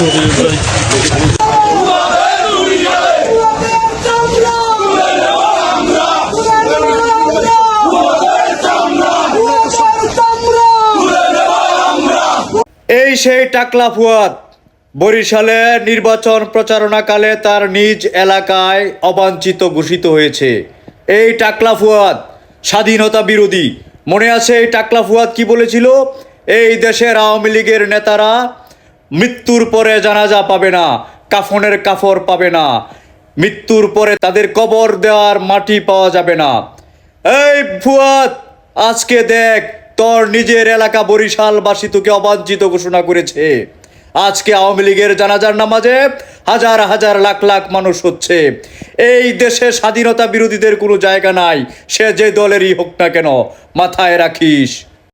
এই সেই টাকলা ফুয়াদ বরিশালে নির্বাচন প্রচারণাকালে তার নিজ এলাকায় অবাঞ্ছিত ঘোষিত হয়েছে। এই টাকলা ফুয়াদ স্বাধীনতা বিরোধী। মনে আছে এই টাকলা ফুয়াদ কি বলেছিল? এই দেশের আওয়ামী লীগের নেতারা মৃত্যুর পরে জানাজা পাবে না, কাফনের কাফর পাবে না। মৃত্যুর পরে তাদের কবর দেওয়ার মাটি পাওয়া যাবে না। এই ফুয়াদ, আজকে দেখ, তোর নিজের এলাকা বরিশালবাসী তোকে অবাঞ্ছিত ঘোষণা করেছে। আজকে আওয়ামী লীগের জানাজার নামাজে হাজার হাজার লাখ লাখ মানুষ হচ্ছে। এই দেশে স্বাধীনতা বিরোধীদের কোনো জায়গা নাই, সে যে দলেরই হোক না কেন, মাথায় রাখিস।